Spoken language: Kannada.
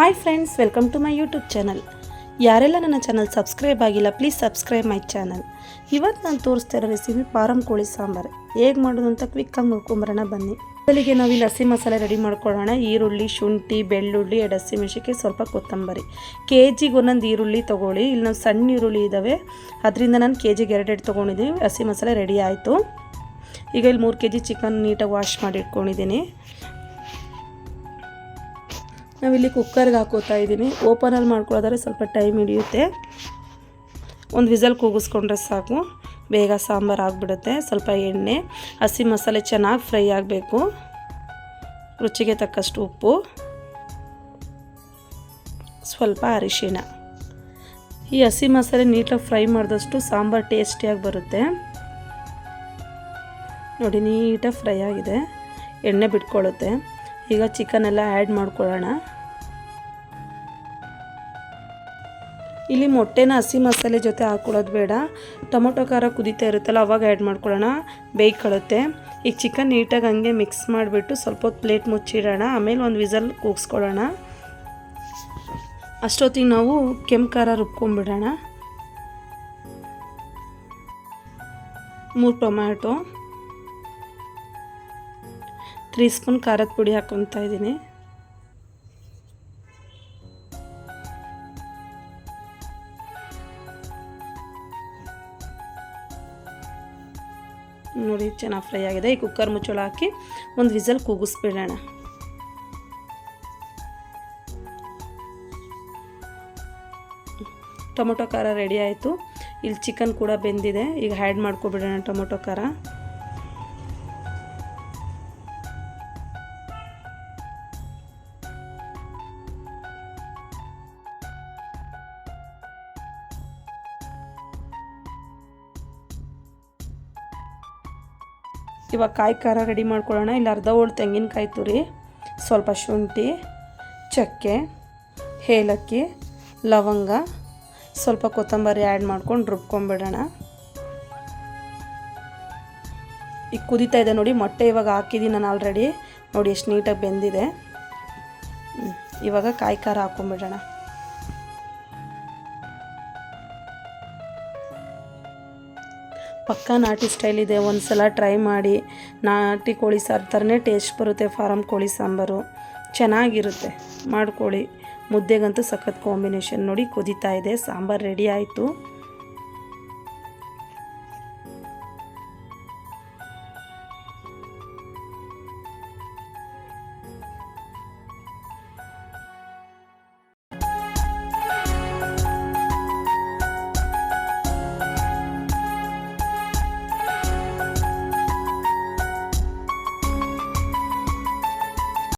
Hi friends welcome to my YouTube channel ಯಾರೆಲ್ಲ ನನ್ನ ಚಾನಲ್ ಸಬ್ಸ್ಕ್ರೈಬ್ ಆಗಿಲ್ಲ ಪ್ಲೀಸ್ ಸಬ್ಸ್ಕ್ರೈಬ್ ಮೈ ಚಾನಲ್ ಇವತ್ತು ನಾನು ತೋರಿಸ್ತಾ ಇರೋ ರೆಸಿಪಿ ಪಾರಂ ಕೋಳಿ ಸಾಂಬಾರು. ಹೇಗೆ ಮಾಡೋದು ಅಂತ ಕ್ವಿಕ್ಕಾಗಿ ನೋಡ್ಕೊಂಬರೋಣ, ಬನ್ನಿ. ಮೊದಲಿಗೆ ನಾವು ಇಲ್ಲಿ ಹಸಿ ಮಸಾಲೆ ರೆಡಿ ಮಾಡ್ಕೊಳ್ಳೋಣ. ಈರುಳ್ಳಿ, ಶುಂಠಿ, ಬೆಳ್ಳುಳ್ಳಿ ಎರಡು ಹಸಿಮೆಣಸಿಗೆ ಸ್ವಲ್ಪ ಕೊತ್ತಂಬರಿ. ಕೆ ಜಿಗೆ ಒಂದೊಂದು ಈರುಳ್ಳಿ ತೊಗೊಳ್ಳಿ. ಇಲ್ಲಿ ನಾವು ಸಣ್ಣ ಈರುಳ್ಳಿ ಇದ್ದಾವೆ ಅದರಿಂದ ನಾನು ಕೆ ಜಿಗೆ ಎರಡೆರಡು ತೊಗೊಂಡಿದ್ದೀನಿ ಹಸಿ ಮಸಾಲೆ ರೆಡಿ ಆಯಿತು. ಈಗ ಇಲ್ಲಿ ಮೂರು ಕೆ ಜಿ ಚಿಕನ್ ನೀಟಾಗಿ ವಾಶ್ ಮಾಡಿ ಇಟ್ಕೊಂಡಿದ್ದೀನಿ ನಾವಿಲ್ಲಿ ಕುಕ್ಕರ್ಗೆ ಹಾಕೋತಾ ಇದ್ದೀನಿ. ಓಪನಲ್ಲಿ ಮಾಡ್ಕೊಳೋದಾದ್ರೆ ಸ್ವಲ್ಪ ಟೈಮ್ ಹಿಡಿಯುತ್ತೆ. ಒಂದು ವಿಸಲ್ ಕೂಗಿಸ್ಕೊಂಡ್ರೆ ಸಾಕು. ಬೇಗ ಸಾಂಬಾರು ಆಗಿಬಿಡುತ್ತೆ. ಸ್ವಲ್ಪ ಎಣ್ಣೆ, ಹಸಿ ಮಸಾಲೆ ಚೆನ್ನಾಗಿ ಫ್ರೈ ಆಗಬೇಕು. ರುಚಿಗೆ ತಕ್ಕಷ್ಟು ಉಪ್ಪು. ಸ್ವಲ್ಪ ಅರಿಶಿಣ. ಈ ಹಸಿ ಮಸಾಲೆ ನೀಟಾಗಿ ಫ್ರೈ ಮಾಡಿದಷ್ಟು ಸಾಂಬಾರು ಟೇಸ್ಟಿಯಾಗಿ ಬರುತ್ತೆ. ನೋಡಿ, ನೀಟಾಗಿ ಫ್ರೈ ಆಗಿದೆ. ಎಣ್ಣೆ ಬಿಟ್ಕೊಳ್ಳುತ್ತೆ. ಈಗ ಚಿಕನ್ ಎಲ್ಲ ಆ್ಯಡ್ ಮಾಡ್ಕೊಳ್ಳೋಣ. ಇಲ್ಲಿ ಮೊಟ್ಟೆನ ಹಸಿ ಮಸಾಲೆ ಜೊತೆ ಹಾಕ್ಕೊಳ್ಳೋದು ಬೇಡ. ಟೊಮೊಟೊ ಖಾರ ಕುದೀತಾ ಇರುತ್ತಲ್ಲ, ಅವಾಗ ಆ್ಯಡ್ ಮಾಡ್ಕೊಳ್ಳೋಣ. ಬೇಯ್ಕೊಳ್ಳುತ್ತೆ ಈಗ ಚಿಕನ್ ನೀಟಾಗಿ ಹಂಗೆ ಮಿಕ್ಸ್ ಮಾಡಿಬಿಟ್ಟು ಸ್ವಲ್ಪ ಹೊತ್ತು ಪ್ಲೇಟ್ ಮುಚ್ಚಿಡೋಣ. ಆಮೇಲೆ ಒಂದು ವಿಸಲ್ ಕೂಗಿಸ್ಕೊಳ್ಳೋಣ. ಅಷ್ಟೊತ್ತಿಗೆ ನಾವು ಕೆಂಪು ಖಾರ ರುಬ್ಕೊಂಡ್ಬಿಡೋಣ ಮೂರು ಟೊಮ್ಯಾಟೊ. ತ್ರೀ ಸ್ಪೂನ್ ಖಾರದ ಪುಡಿ ಹಾಕ್ಕೊತಾ ಇದ್ದೀನಿ. ನೋಡಿ, ಚೆನ್ನಾಗಿ ಫ್ರೈ ಆಗಿದೆ. ಈ ಕುಕ್ಕರ್ ಮುಚ್ಚಳ ಹಾಕಿ ಒಂದು ವಿಸಲ್ ಕೂಗಿಸ್ಬಿಡೋಣ. ಟೊಮೊಟೊ ಖಾರ ರೆಡಿ ಆಯಿತು. ಇಲ್ಲಿ ಚಿಕನ್ ಕೂಡ ಬೆಂದಿದೆ. ಈಗ ಹ್ಯಾಡ್ ಮಾಡ್ಕೊಬಿಡೋಣ ಟೊಮೊಟೊ ಖಾರ. ಇವಾಗ ಕಾಯಿ ಖಾರ ರೆಡಿ ಮಾಡ್ಕೊಳ್ಳೋಣ. ಇಲ್ಲಿ ಅರ್ಧ ಹೋಳು ತೆಂಗಿನಕಾಯಿ ತುರಿ, ಸ್ವಲ್ಪ ಶುಂಠಿ, ಚಕ್ಕೆ, ಏಲಕ್ಕಿ, ಲವಂಗ, ಸ್ವಲ್ಪ ಕೊತ್ತಂಬರಿ ಆ್ಯಡ್ ಮಾಡ್ಕೊಂಡು ರುಬ್ಕೊಂಬಿಡೋಣ. ಈಗ ಕುದೀತಾ ಇದೆ ನೋಡಿ, ಮೊಟ್ಟೆ ಇವಾಗ ಹಾಕಿದ್ದೀನಿ ನಾನು ಆಲ್ರೆಡಿ ನೋಡಿ, ಎಷ್ಟು ನೀಟಾಗಿ ಬೆಂದಿದೆ. ಇವಾಗ ಕಾಯಿ ಖಾರ ಹಾಕ್ಕೊಂಬಿಡೋಣ. ಪಕ್ಕ ನಾಟಿ ಸ್ಟೈಲ್ ಇದೆ. ಒಂದು ಸಲ ಟ್ರೈ ಮಾಡಿ ನಾಟಿ ಕೋಳಿ ಸಾರು ಥರನೇ ಟೇಸ್ಟ್ ಬರುತ್ತೆ. ಫಾರಮ್ ಕೋಳಿ ಸಾಂಬಾರು ಚೆನ್ನಾಗಿರುತ್ತೆ. ಮಾಡ್ಕೊಳ್ಳಿ ಮುದ್ದೆಗಂತೂ ಸಖತ್ ಕಾಂಬಿನೇಷನ್ ನೋಡಿ, ಕುದೀತಾ ಇದೆ. ಸಾಂಬಾರು ರೆಡಿ ಆಯಿತು.